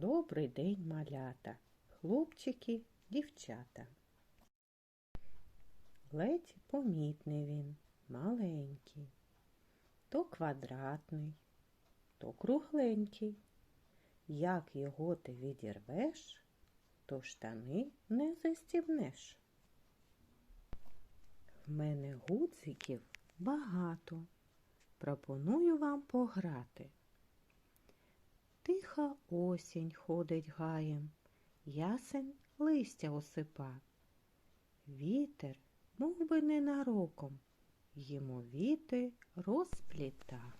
Добрий день, малята, хлопчики, дівчата. Ледь помітний він, маленький, то квадратний, то кругленький. Як його ти відірвеш, то штани не застібнеш. В мене гудзиків багато. Пропоную вам пограти. Тиха осінь ходить гаєм, ясень листя осипа. Вітер, мов би ненароком, йому віти розпліта.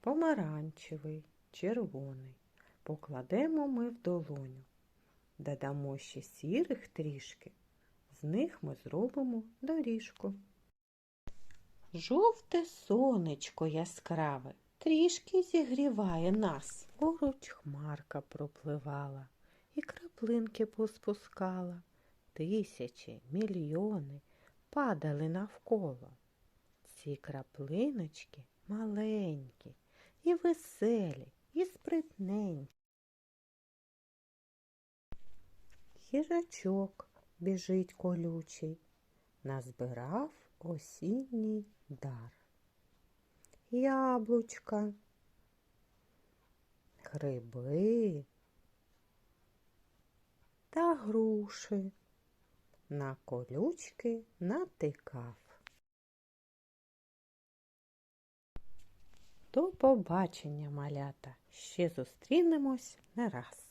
Помаранчевий, червоний покладемо ми в долоню. Додамо ще сірих трішки, з них ми зробимо доріжку. Жовте сонечко яскраве трішки зігріває нас. Поруч хмарка пропливала і краплинки поспускала. Тисячі, мільйони падали навколо. Ці краплиночки маленькі і веселі, і спритненькі. Їжачок біжить колючий, назбирав осінній дар. Яблучка, гриби та груши на колючки натикав. До побачення, малята! Ще зустрінемось не раз.